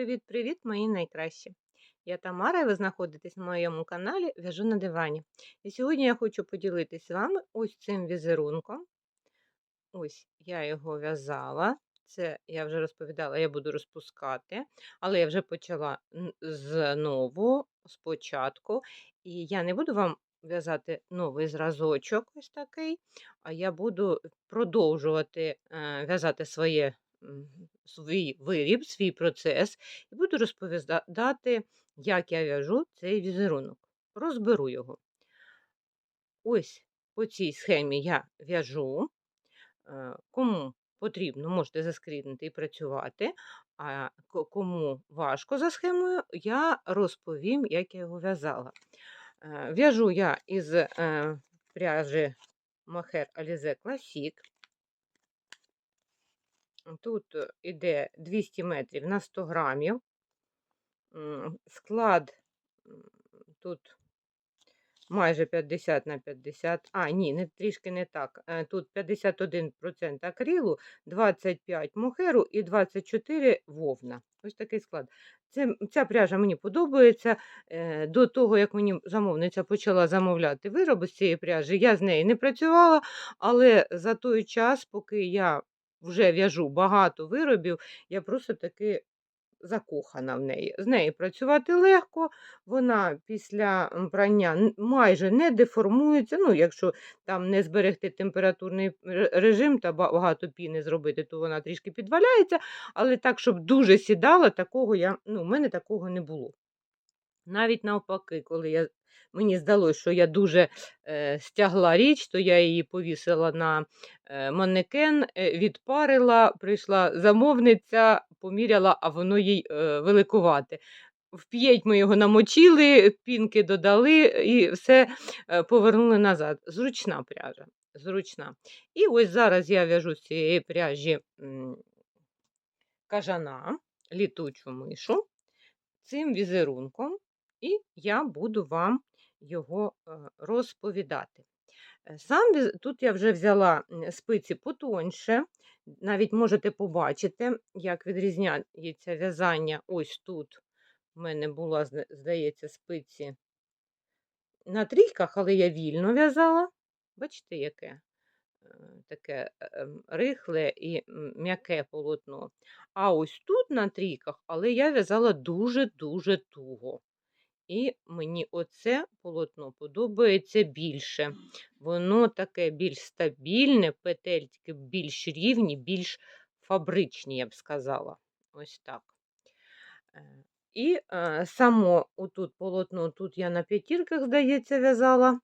Привіт-привіт, мої найкращі! Я Тамара, і ви знаходитесь на моєму каналі В'яжу на дивані. І сьогодні я хочу поділитися з вами ось цим візерунком. Ось я його в'язала. Це я вже розповідала, я буду розпускати, але я вже почала знову спочатку. І я не буду вам в'язати новий зразочок, ось такий, а я буду продовжувати е, в'язати своє, свій виріб, свій процес, і буду розповідати, як я в'яжу цей візерунок. Розберу його. Ось по цій схемі я в'яжу. Е, Кому потрібно, можете заскрінити і працювати. А кому важко за схемою, я розповім, як я його в'язала. Е, В'яжу я із е, пряжі Мохер Alize Classic. Тут е, іде 200 метрів на 100 грамів. Склад тут майже 50 на 50. А, ні, не, трішки не так. Е, Тут 51% акрилу, 25 мохеру і 24 вовна. Ось такий склад. Це, ця пряжа мені подобається. Е, До того, як мені замовниця почала замовляти вироби з цієї пряжі, я з нею не працювала, але за той час, поки я вже в'яжу багато виробів, я просто таки закохана в неї. З нею працювати легко, вона після прання майже не деформується. Ну, якщо там не зберегти температурний режим та багато піни зробити, то вона трішки підваляється. Але так, щоб дуже сідала, такого я, ну, в мене такого не було. Навіть навпаки, коли я, мені здалося, що я дуже е, стягла річ, то я її повісила на е, манекен, е, відпарила, прийшла замовниця, поміряла, а воно їй е, великувате. Вп'єть ми його намочили, пінки додали і все е, повернули назад. Зручна пряжа. Зручна. І ось зараз я в'яжу цієї пряжі м, кажана, літучу мишу цим візерунком, і я буду вам його е, розповідати. Е, Сам тут я вже взяла спиці потоньше, навіть можете побачити, як відрізняється в'язання ось тут. У мене була, здається, спиці на трійках, але я вільно в'язала. Бачите, яке? Е, Таке ем, рихле і м'яке полотно. А ось тут на трійках, але я в'язала дуже-дуже туго. І мені оце полотно подобається більше. Воно таке більш стабільне, петельки більш рівні, більш фабричні, я б сказала. Ось так. Е, І е, само отут полотно, тут я на п'ятірках, здається, в'язала,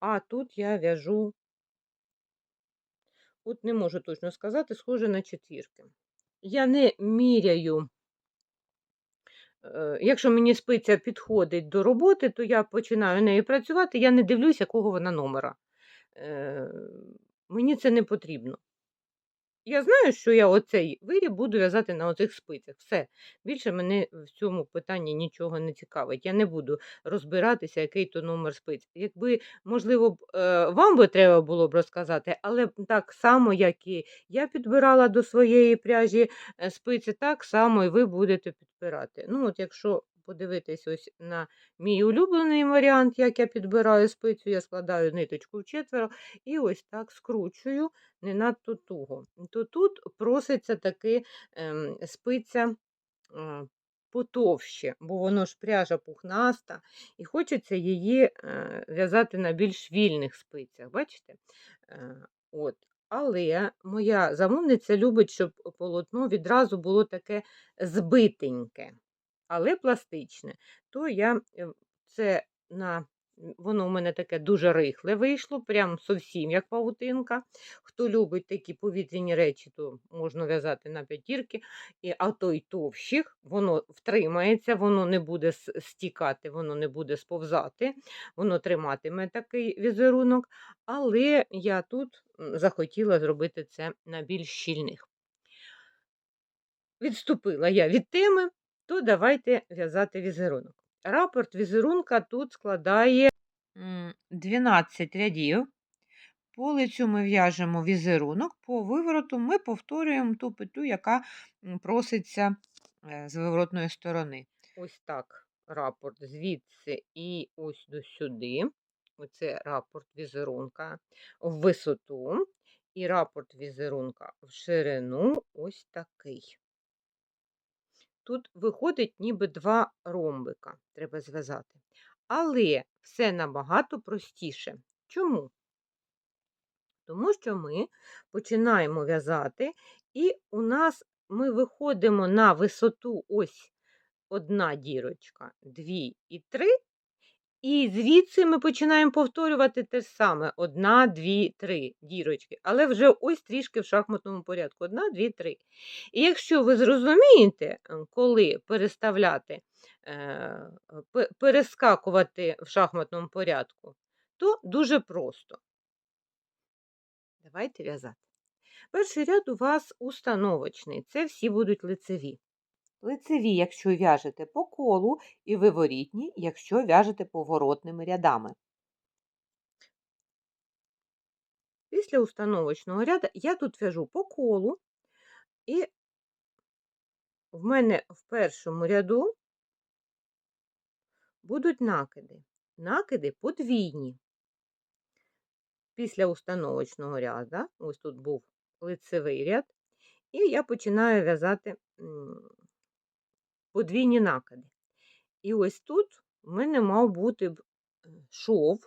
а тут я в'яжу, от не можу точно сказати, схоже на четвірки. Я не міряю Якщо мені спиця підходить до роботи, то я починаю нею працювати, я не дивлюсь, якого вона номера. Е, Мені це не потрібно. Я знаю, що я оцей виріб буду в'язати на оцих спицях. Все. Більше мене в цьому питанні нічого не цікавить. Я не буду розбиратися, який то номер спиць. Якби, можливо, е, вам би треба було б розказати, але так само, як і я підбирала до своєї пряжі е, спиці, так само і ви будете підбирати. Ну, от якщо подивитись ось на мій улюблений варіант, як я підбираю спицю, я складаю ниточку в четверо і ось так скручую не надто туго. То тут проситься таки ем, спиця потовще, бо воно ж пряжа пухнаста, і хочеться її е, в'язати на більш вільних спицях. Бачите? Е, от. Але моя замовниця любить, щоб полотно відразу було таке збитеньке, але пластичне. То я е, це на Воно у мене таке дуже рихле вийшло, прям зовсім як павутинка. Хто любить такі повітряні речі, то можна в'язати на п'ятірки, а то й товщих, воно втримається, воно не буде стікати, воно не буде сповзати, воно триматиме такий візерунок. Але я тут захотіла зробити це на більш щільних. Відступила я від теми, то давайте в'язати візерунок. Рапорт візерунка тут складає 12 рядів. По лицю ми в'яжемо візерунок, по вивороту ми повторюємо ту петлю, яка проситься е, з виворотної сторони. Ось так рапорт звідси і ось до сюди. Оце рапорт візерунка в висоту і рапорт візерунка в ширину ось такий. Тут виходить ніби два ромбика, треба зв'язати. Але все набагато простіше. Чому? Тому що ми починаємо в'язати, і у нас ми виходимо на висоту ось одна дірочка, дві і три. І звідси ми починаємо повторювати те саме: одна, дві, три дірочки. Але вже ось трішки в шахматному порядку. Одна, дві, три. І якщо ви зрозумієте, е, коли переставляти, е, перескакувати в шахматному порядку, то дуже просто. Давайте в'язати. Перший ряд у вас установочний, це всі будуть лицеві. Лицеві, якщо в'яжете по колу, і виворітні, якщо в'яжете поворотними рядами. Після установочного ряду я тут в'яжу по колу, і в мене в першому ряду будуть накиди. Накиди подвійні. Після установочного ряду, ось тут був лицевий ряд, і я починаю в'язати подвійні накиди. І ось тут в мене мав бути е, шов,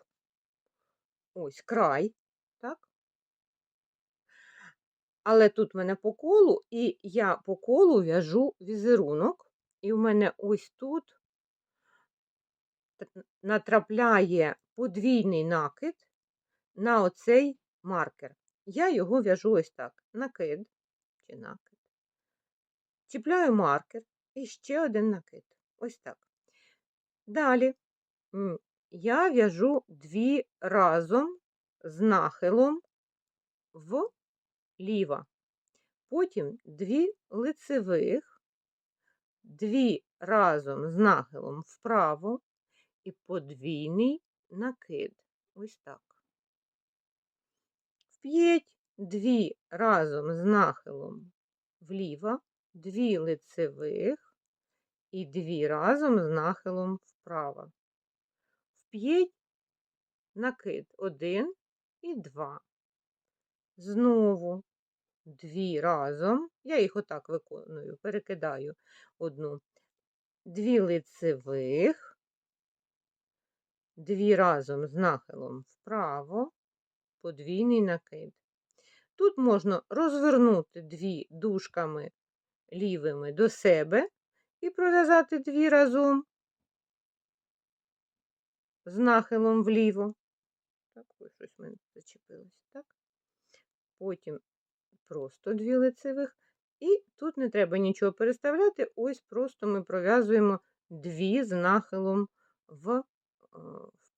ось край, так? Але тут в мене по колу, і я по колу в'яжу візерунок, і в мене ось тут натрапляє подвійний накид на оцей маркер. Я його в'яжу ось так: накид чи накид. Чіпляю маркер і ще один накид. Ось так. Далі я в'яжу дві разом з нахилом вліво. Потім дві лицевих, дві разом з нахилом вправо і подвійний накид. Ось так. Вп'ять дві разом з нахилом вліво, дві лицевих і дві разом з нахилом вправо. Вп'ять накид один і два. Знову дві разом. Я їх отак виконую, перекидаю одну. Дві лицевих, дві разом з нахилом вправо, подвійний накид. Тут можна розвернути дві дужками лівими до себе і пров'язати дві разом з нахилом вліво. Так, ось щось мене зачепилось. Так. Потім просто дві лицевих. І тут не треба нічого переставляти, ось просто ми пров'язуємо дві з нахилом в,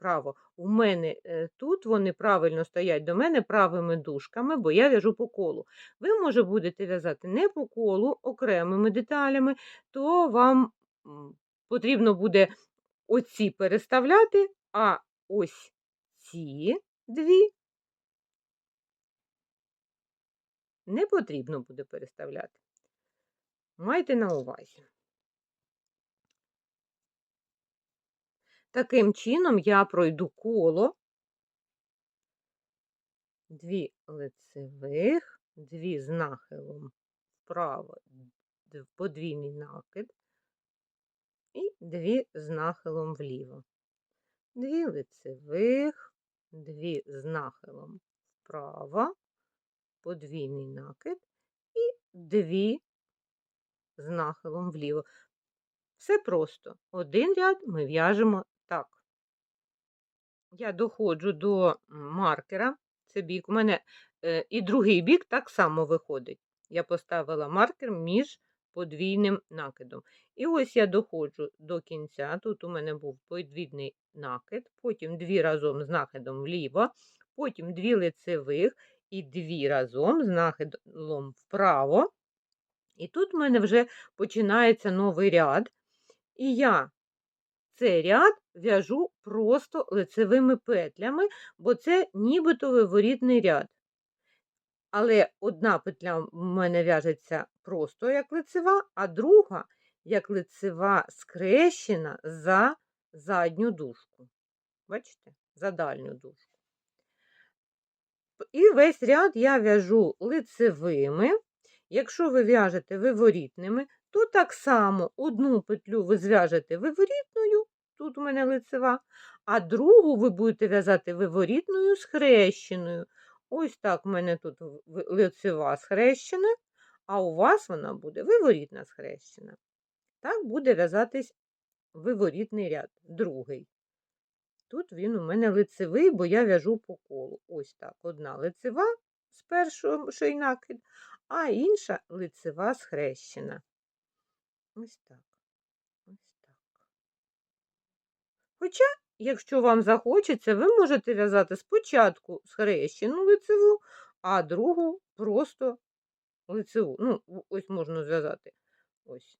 вправо. У мене е, тут вони правильно стоять до мене правими дужками, бо я в'яжу по колу. Ви, може, будете в'язати не по колу, окремими деталями, то вам потрібно буде оці переставляти, а ось ці дві не потрібно буде переставляти. Майте на увазі. Таким чином я пройду коло, дві лицевих, дві з нахилом вправо, подвійний накид і дві з нахилом вліво. Дві лицевих, дві з нахилом вправо, подвійний накид і дві з нахилом вліво. Все просто. Один ряд ми в'яжемо так. Я доходжу до маркера, це бік. У мене е, і другий бік так само виходить. Я поставила маркер між подвійним накидом. І ось я доходжу до кінця. Тут у мене був подвійний накид, потім дві разом з накидом вліво, потім дві лицевих і дві разом з нахилом вправо. І тут в мене вже починається новий ряд. І я цей ряд в'яжу просто лицевими петлями, бо це нібито виворітний ряд. Але одна петля в мене в'яжеться просто як лицева, а друга як лицева скрещена за задню дужку. Бачите? За дальню дужку. І весь ряд я в'яжу лицевими. Якщо ви в'яжете виворітними, то так само одну петлю ви зв'яжете виворітною, тут у мене лицева, а другу ви будете в'язати виворітною схрещеною. Ось так у мене тут лицева схрещена, а у вас вона буде виворітна схрещена. Так буде в'язатись виворітний ряд, другий. Тут він у мене лицевий, бо я в'яжу по колу. Ось так. Одна лицева з першого шийнакид, а інша лицева схрещена. Ось так. Ось так. Хоча, якщо вам захочеться, ви можете в'язати спочатку схрещену лицеву, а другу просто лицеву. Ну, ось можна зв'язати ось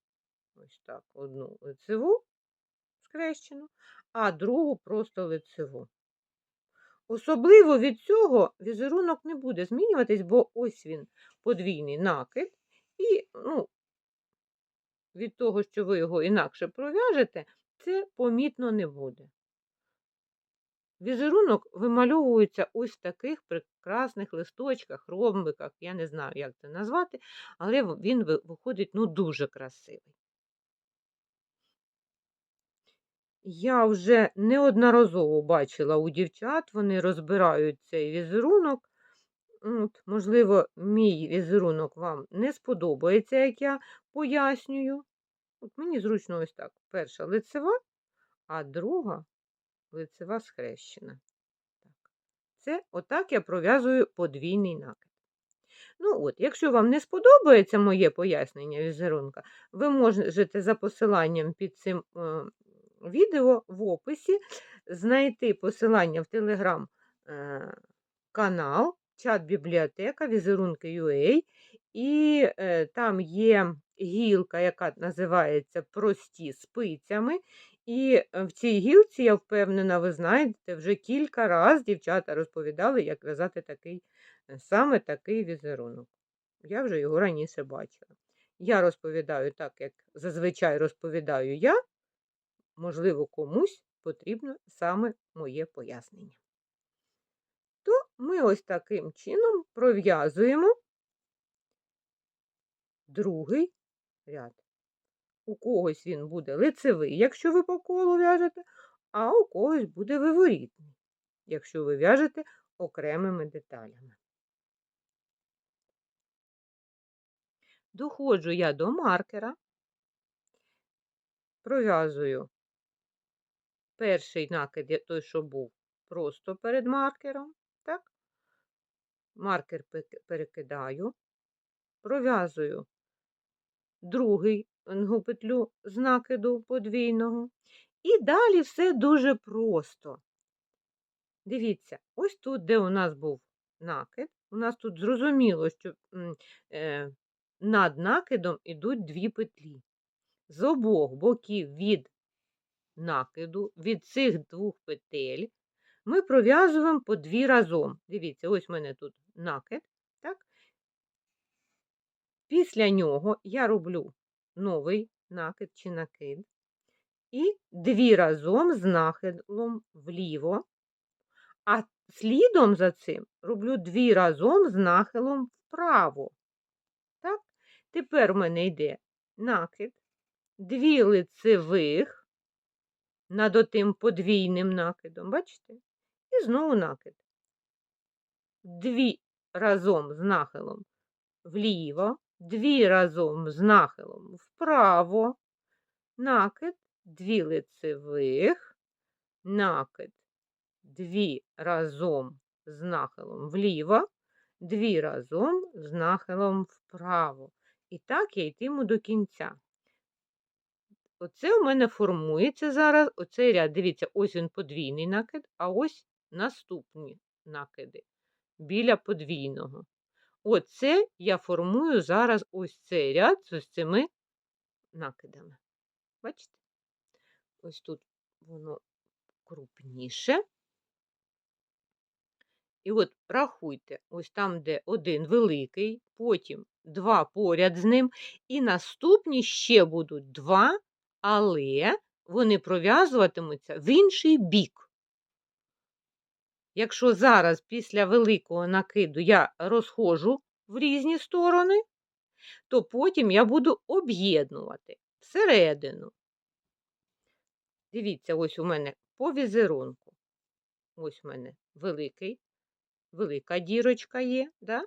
ось так, одну лицеву скрещену, а другу просто лицеву. Особливо від цього візерунок не буде змінюватись, бо ось він подвійний накид, і ну, від того, що ви його інакше пров'яжете, це помітно не буде. Візерунок вимальовується ось в таких прекрасних листочках, ромбиках, я не знаю, як це назвати, але він виходить ну, дуже красивий. Я вже неодноразово бачила у дівчат, вони розбирають цей візерунок. От, Можливо, мій візерунок вам не сподобається, як я пояснюю. От Мені зручно ось так. Перша лицева, а друга лицева схрещена. Так. Це отак я пров'язую подвійний накид. Ну от, Якщо вам не сподобається моє пояснення візерунка, ви можете за посиланням під цим е, відео в описі знайти посилання в телеграм-канал, е, чат-бібліотека, візерунки UA, і е, там є гілка, яка називається Прості спицями. І е, в цій гілці, я впевнена, ви знаєте, вже кілька разів дівчата розповідали, як в'язати такий, саме такий візерунок. Я вже його раніше бачила. Я розповідаю так, як зазвичай розповідаю я, можливо, комусь потрібно саме моє пояснення. То ми ось таким чином пров'язуємо другий ряд. У когось він буде лицевий, якщо ви по колу в'яжете, а у когось буде виворітний, якщо ви в'яжете окремими деталями. Доходжу я до маркера, пров'язую перший накид, той, що був просто перед маркером. так? Маркер перекидаю, пров'язую другий петлю з накиду подвійного. І далі все дуже просто. Дивіться, ось тут, де у нас був накид, у нас тут зрозуміло, що е, над накидом йдуть дві петлі. З обох боків від накиду, від цих двох петель, ми пров'язуємо по дві разом. Дивіться, ось у мене тут накид. так? Після нього я роблю новий накид чи накид. І дві разом з нахилом вліво. А слідом за цим роблю дві разом з нахилом вправо. Так? Тепер у мене йде накид, дві лицевих над отим подвійним накидом, бачите? І знову накид. Дві разом з нахилом вліво, дві разом з нахилом вправо, накид, дві лицевих, накид, дві разом з нахилом вліво, дві разом з нахилом вправо. І так я йтиму до кінця. Оце у мене формується зараз оцей ряд. Дивіться, ось він подвійний накид, а ось наступні накиди біля подвійного. Оце я формую зараз ось цей ряд з ось цими накидами. Бачите? Ось тут воно крупніше. І от рахуйте, ось там, де один великий, потім два поряд з ним, і наступні ще будуть два, але вони пров'язуватимуться в інший бік. Якщо зараз після великого накиду я розходжу в різні сторони, то потім я буду об'єднувати всередину. Дивіться, ось у мене по візерунку. Ось у мене великий, велика дірочка є. Да?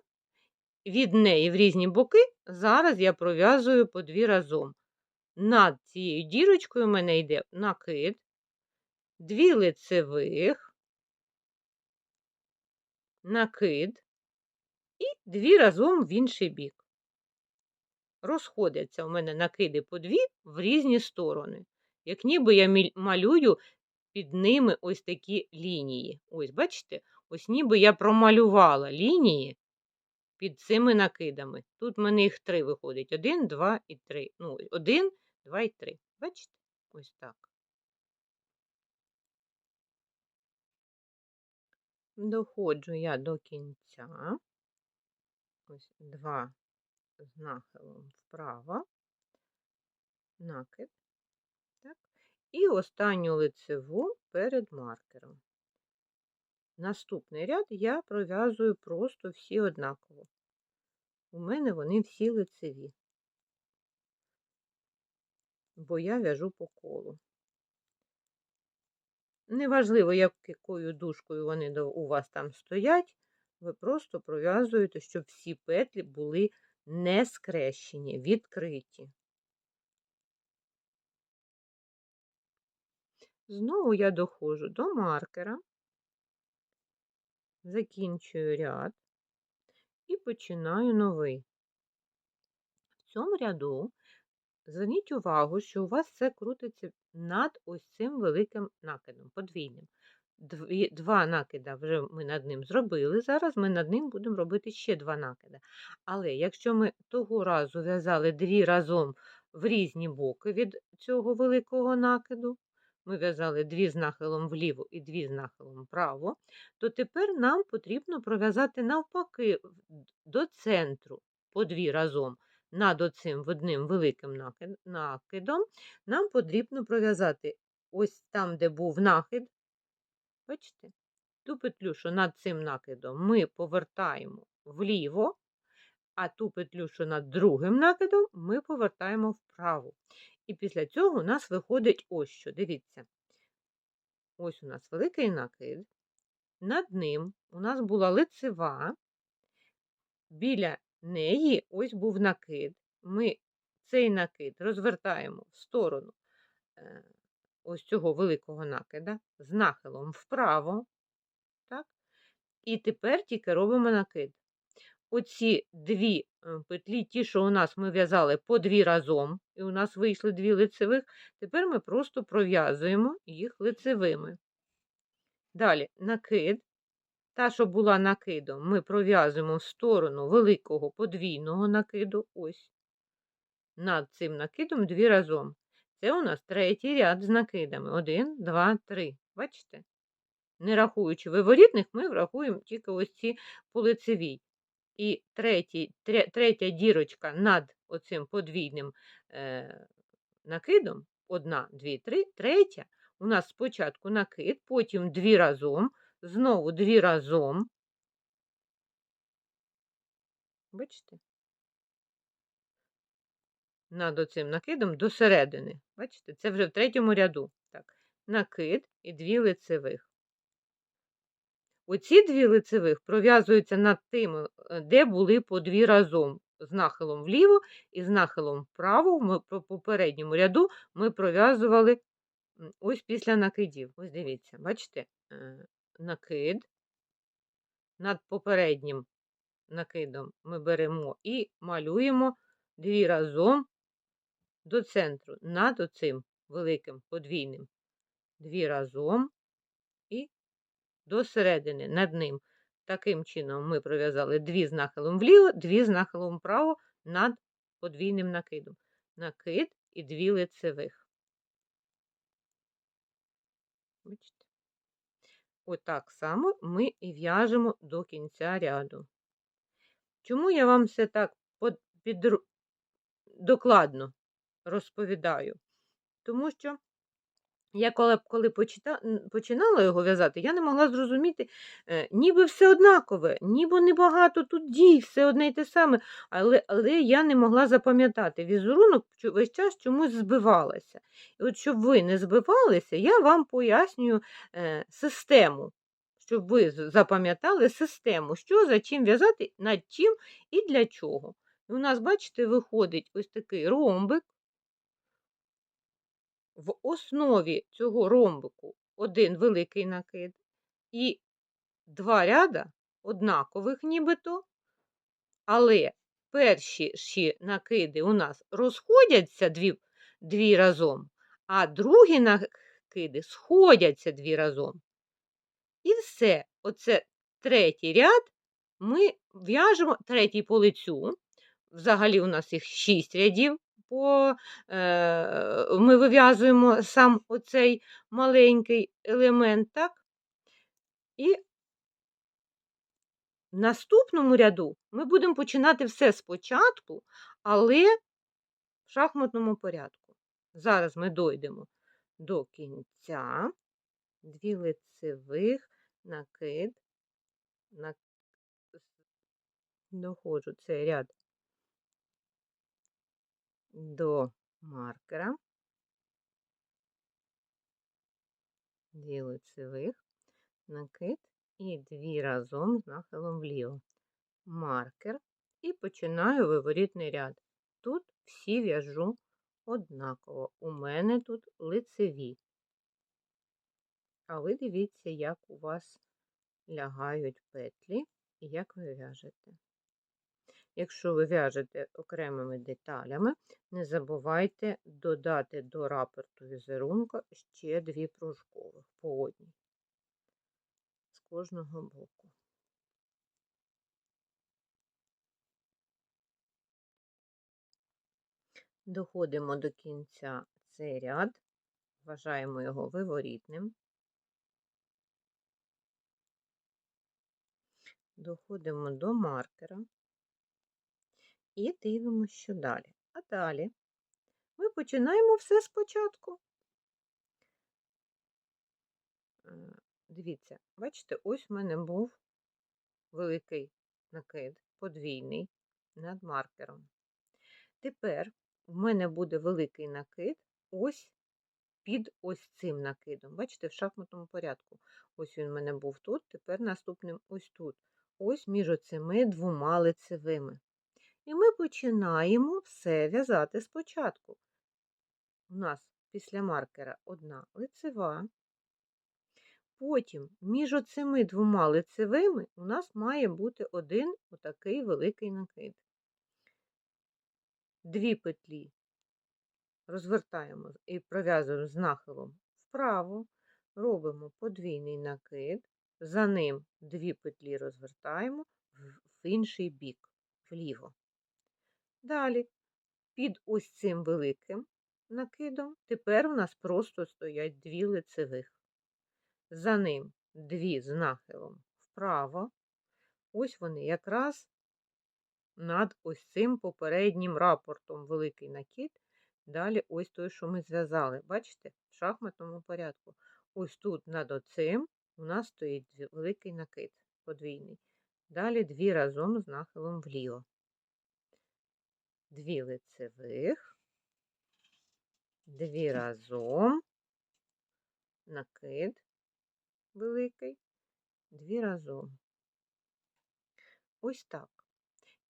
Від неї в різні боки зараз я пров'язую по дві разом. Над цією дірочкою у мене йде накид, дві лицевих, накид і дві разом в інший бік. Розходяться у мене накиди по дві в різні сторони. Як ніби я малюю під ними ось такі лінії. Ось, бачите, ось ніби я промалювала лінії під цими накидами. Тут в мене їх три виходить: один, два і три. Ну, один, два і три. Бачите? Ось так. Доходжу я до кінця. Ось два з нахилом вправо, накид. Так. І останню лицеву перед маркером. Наступний ряд я пров'язую просто всі однаково. У мене вони всі лицеві, бо я в'яжу по колу. Неважливо, якою дужкою вони у вас там стоять, ви просто пров'язуєте, щоб всі петлі були не скрещені, відкриті. Знову я доходжу до маркера, закінчую ряд і починаю новий. В цьому ряду зверніть увагу, що у вас все крутиться над ось цим великим накидом, подвійним. Дві, Два накида вже ми над ним зробили. Зараз ми над ним будемо робити ще два накида. Але якщо ми того разу в'язали дві разом в різні боки від цього великого накиду, ми в'язали дві з нахилом вліво і дві з нахилом вправо, то тепер нам потрібно пров'язати навпаки до центру по дві разом. Над оцим одним великим накидом, нам потрібно пров'язати ось там, де був нахид, Бачите? Ту петлю, що над цим накидом ми повертаємо вліво, а ту петлю, що над другим накидом, ми повертаємо вправо. І після цього у нас виходить ось що. Дивіться. Ось у нас великий накид. Над ним у нас була лицева, біля неї ось був накид. Ми цей накид розвертаємо в сторону е, ось цього великого накида з нахилом вправо. Так? І тепер тільки робимо накид. Оці дві е, петлі, ті, що у нас ми в'язали по дві разом, і у нас вийшли дві лицевих, тепер ми просто пров'язуємо їх лицевими. Далі накид. Та, що була накидом, ми пров'язуємо в сторону великого подвійного накиду. Ось. Над цим накидом дві разом. Це у нас третій ряд з накидами. Один, два, три. Бачите? Не рахуючи виворітних, ми врахуємо тільки ось ці по. І третій, третя дірочка над оцим подвійним е, накидом, одна, дві, три, третя, у нас спочатку накид, потім дві разом, знову дві разом. Бачите? над оцим накидом до середини. Бачите, це вже в третьому ряду. Так, Накид і дві лицевих. Оці дві лицевих пров'язуються над тим, е, де були по дві разом. З нахилом вліво і з нахилом вправо, ми по попередньому ряду ми пров'язували ось після накидів. Ось дивіться, бачите, е, накид. Над попереднім накидом ми беремо і малюємо дві разом до центру над оцим великим подвійним. Дві разом і до середини над ним. Таким чином ми пров'язали дві з нахилом вліво, дві з нахилом вправо над подвійним накидом. Накид і дві лицевих. Отак само ми і в'яжемо до кінця ряду. Чому я вам все так підру- докладно розповідаю? Тому що я коли, коли почита, починала його в'язати, я не могла зрозуміти, е, ніби все однакове, ніби небагато тут дій, все одне й те саме, але, але я не могла запам'ятати візерунок, весь час чомусь збивалася. І от щоб ви не збивалися, я вам пояснюю е, систему, щоб ви запам'ятали систему, що за чим в'язати, над чим і для чого. І у нас, бачите, виходить ось такий ромбик. В основі цього ромбику один великий накид і два ряда однакових нібито, але перші ще накиди у нас розходяться дві, дві разом, а другі накиди сходяться дві разом. І все, оце третій ряд ми в'яжемо третій по лицю. Взагалі у нас їх шість рядів. По, е, ми вив'язуємо сам оцей маленький елемент, так? І в наступному ряду ми будемо починати все спочатку, але в шахматному порядку. Зараз ми дойдемо до кінця, дві лицевих, накид, на... доходжу цей ряд до маркера, дві лицевих, накид і дві разом з нахилом вліво. Маркер і починаю виворітний ряд. Тут всі в'яжу однаково. У мене тут лицеві. А ви дивіться, як у вас лягають петлі і як ви в'яжете. Якщо ви в'яжете окремими деталями, не забувайте додати до рапорту візерунка ще дві пружкових по одній з кожного боку. Доходимо до кінця цей ряд, вважаємо його виворітним. Доходимо до маркера і дивимося, що далі. А далі ми починаємо все спочатку. Е, Дивіться, бачите, ось в мене був великий накид, подвійний над маркером. Тепер в мене буде великий накид ось під ось цим накидом. Бачите, в шахматному порядку. Ось він в мене був тут, тепер наступним ось тут. Ось між оцими двома лицевими. І ми починаємо все в'язати спочатку. У нас після маркера одна лицева. Потім між оцими двома лицевими у нас має бути один отакий великий накид. Дві петлі розвертаємо і пров'язуємо з нахилом вправо, робимо подвійний накид, за ним дві петлі розвертаємо в інший бік, вліво. Далі, під ось цим великим накидом, тепер у нас просто стоять дві лицевих. За ним дві з нахилом вправо. Ось вони якраз над ось цим попереднім рапортом великий накид. Далі ось той, що ми зв'язали. Бачите, в шахматному порядку. Ось тут над оцим у нас стоїть великий накид подвійний. Далі дві разом з нахилом вліво. Дві лицевих, дві разом, накид великий, дві разом. Ось так.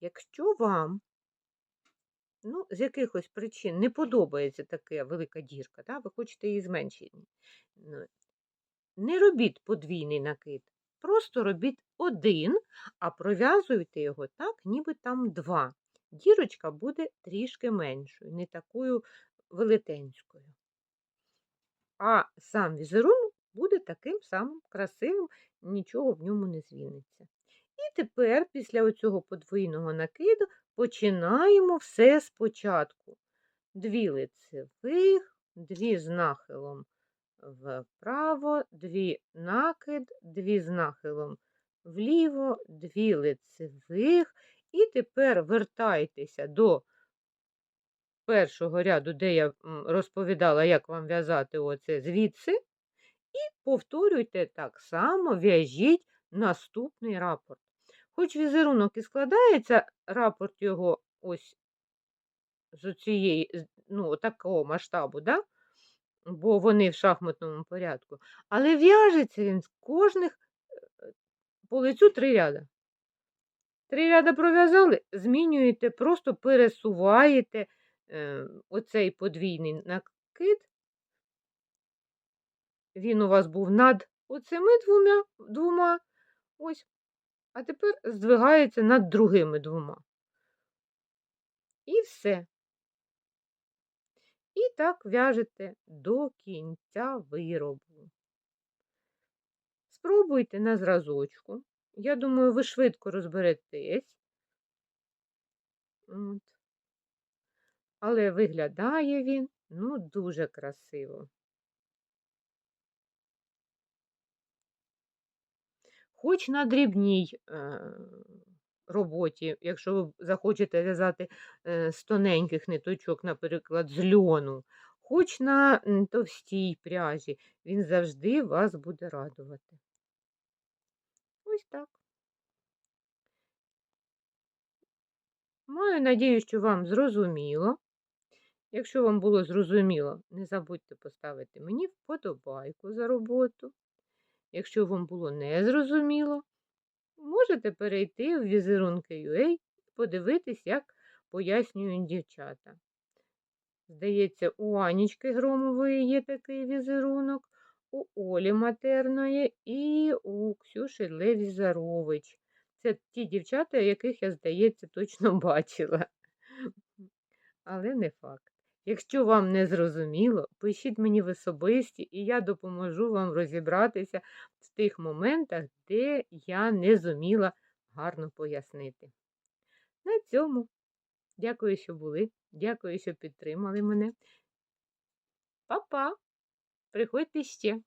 Якщо вам ну, з якихось причин не подобається така велика дірка, да, ви хочете її зменшити, ну, не робіть подвійний накид, просто робіть один, а пров'язуйте його так, ніби там два. Дірочка буде трішки меншою, не такою велетенською. А сам візерунок буде таким самим красивим, нічого в ньому не звіниться. І тепер, після цього подвійного накиду, починаємо все спочатку. Дві лицевих, дві з нахилом вправо, дві накид, дві з нахилом вліво, дві лицевих. І тепер вертайтеся до першого ряду, де я розповідала, як вам в'язати оце звідси. І повторюйте так само, в'яжіть наступний рапорт. Хоч візерунок і складається, рапорт його ось з цієї, ну, такого масштабу, да? бо вони в шахматному порядку. Але в'яжеться він з кожних е, по лицю три ряда. Три ряда пров'язали, змінюєте, просто пересуваєте е, оцей подвійний накид. Він у вас був над оцими двома, двома ось, а тепер здвигається над другими двома. І все. І так в'яжете до кінця виробу. Спробуйте на зразочку. Я думаю, ви швидко розберетесь. От. Але виглядає він ну, дуже красиво. Хоч на дрібній е, роботі, якщо ви захочете в'язати е, з тоненьких ниточок, наприклад, з льону, хоч на товстій пряжі, він завжди вас буде радувати. Ось так. Маю надію, що вам зрозуміло. Якщо вам було зрозуміло, не забудьте поставити мені вподобайку за роботу. Якщо вам було незрозуміло, можете перейти в візерунки.ua і подивитись, як пояснюють дівчата. Здається, у Анічки Громової є такий візерунок, у Олі Матерної і у Ксюші Левізарович. Це ті дівчата, яких я, здається, точно бачила. Але не факт. Якщо вам не зрозуміло, пишіть мені в особисті, і я допоможу вам розібратися в тих моментах, де я не зуміла гарно пояснити. На цьому. Дякую, що були. Дякую, що підтримали мене. Па-па! Приходьте ще!